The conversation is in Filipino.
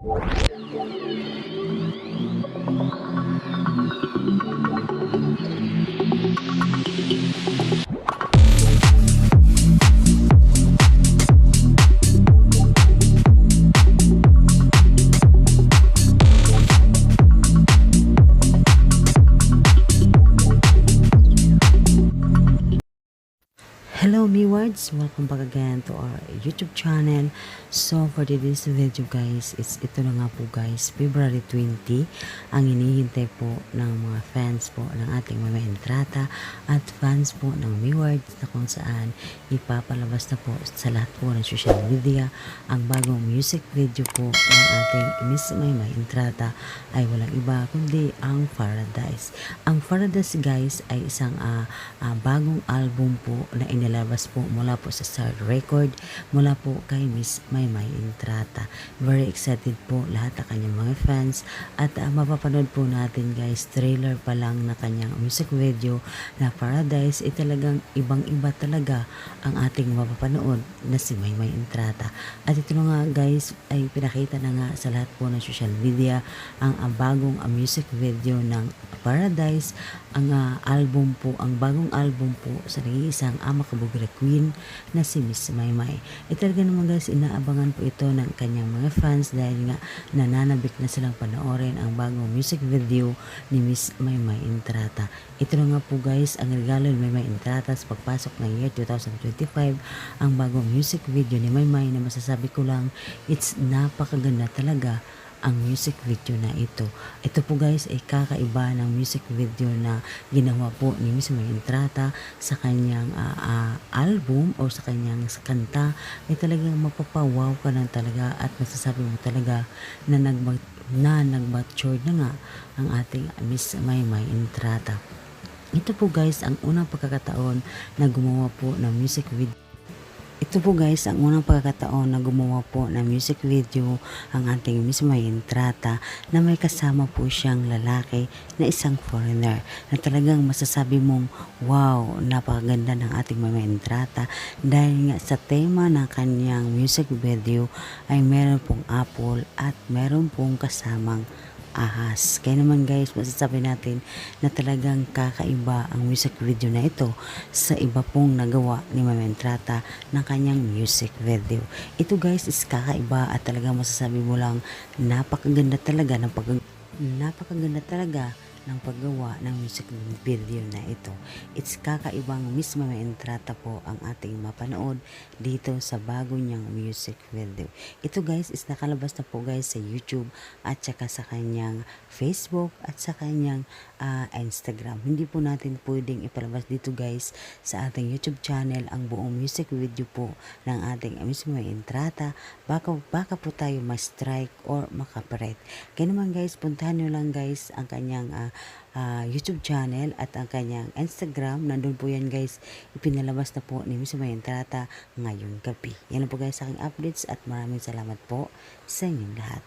Thank you Hello Mewards! Welcome back again to our YouTube channel. So for today's video guys, it's ito na nga po guys, February 20, ang hinihintay po ng mga fans po ng ating Mama Entrata at fans po ng Mewards na kung saan ipapalabas na po sa lahat po ng social media ang bagong music video po ng ating Miss Mama Entrata ay walang iba kundi ang Paradise. Ang Paradise guys ay isang ah, ah, bagong album po na inilabas po mula po sa Star Record mula po kay Miss Maymay Intrata. Very excited po lahat ng kanyang mga fans at ah, mapapanood po natin guys trailer pa lang na kanyang music video na Paradise ay talagang ibang iba talaga ang ating mapapanood na si Maymay Intrata. At ito na nga guys ay pinakita na nga sa lahat po ng social media ang, ang bagong ah, music video ng Paradise ang ah, album po, ang bagong album po sa nag-iisang ama kabugre queen na si Miss Maymay. E talaga naman guys, inaabangan po ito ng kanyang mga fans dahil nga nananabik na silang panoorin ang bagong music video ni Miss Maymay Intrata. Ito na nga po guys, ang regalo ni Maymay Intrata sa pagpasok ng year 2025, ang bagong music video ni Maymay na masasabi ko lang, it's napakaganda talaga ang music video na ito. Ito po guys ay kakaiba ng music video na ginawa po ni Miss May Entrata sa kanyang ah, ah, album o sa kanyang kanta ay talagang mapapawaw ka na talaga at masasabi mo talaga na nag na nag-matured na nga ang ating Miss May May Entrata. Ito po guys ang unang pagkakataon na gumawa po ng music video ito po guys, ang unang pagkakataon na gumawa po ng music video ang ating Miss May Entrata na may kasama po siyang lalaki na isang foreigner. Na talagang masasabi mong wow, napakaganda ng ating Mama Entrata dahil nga sa tema ng kanyang music video ay meron pong apple at meron pong kasamang ahas. Kaya naman guys, masasabi natin na talagang kakaiba ang music video na ito sa iba pong nagawa ni Mama Entrata ng kanyang music video. Ito guys is kakaiba at talagang masasabi mo lang napakaganda talaga ng pag napakaganda talaga ng paggawa ng music video na ito. It's kakaibang Miss Mama Entrata po ang ating mapanood dito sa bago niyang music video. Ito guys is nakalabas na po guys sa YouTube at saka sa kanyang Facebook at sa kanyang ah, Instagram. Hindi po natin pwedeng ipalabas dito guys sa ating YouTube channel ang buong music video po ng ating Miss Mama Entrata. Baka, baka po tayo ma-strike or makaparet. Kaya naman guys, puntahan nyo lang guys ang kanyang ah, ah, YouTube channel at ang kanyang Instagram. Nandun po yan guys. Ipinalabas na po ni Miss Mama Entrata ngayong gabi. Yan lang po guys sa aking updates at maraming salamat po sa inyong lahat.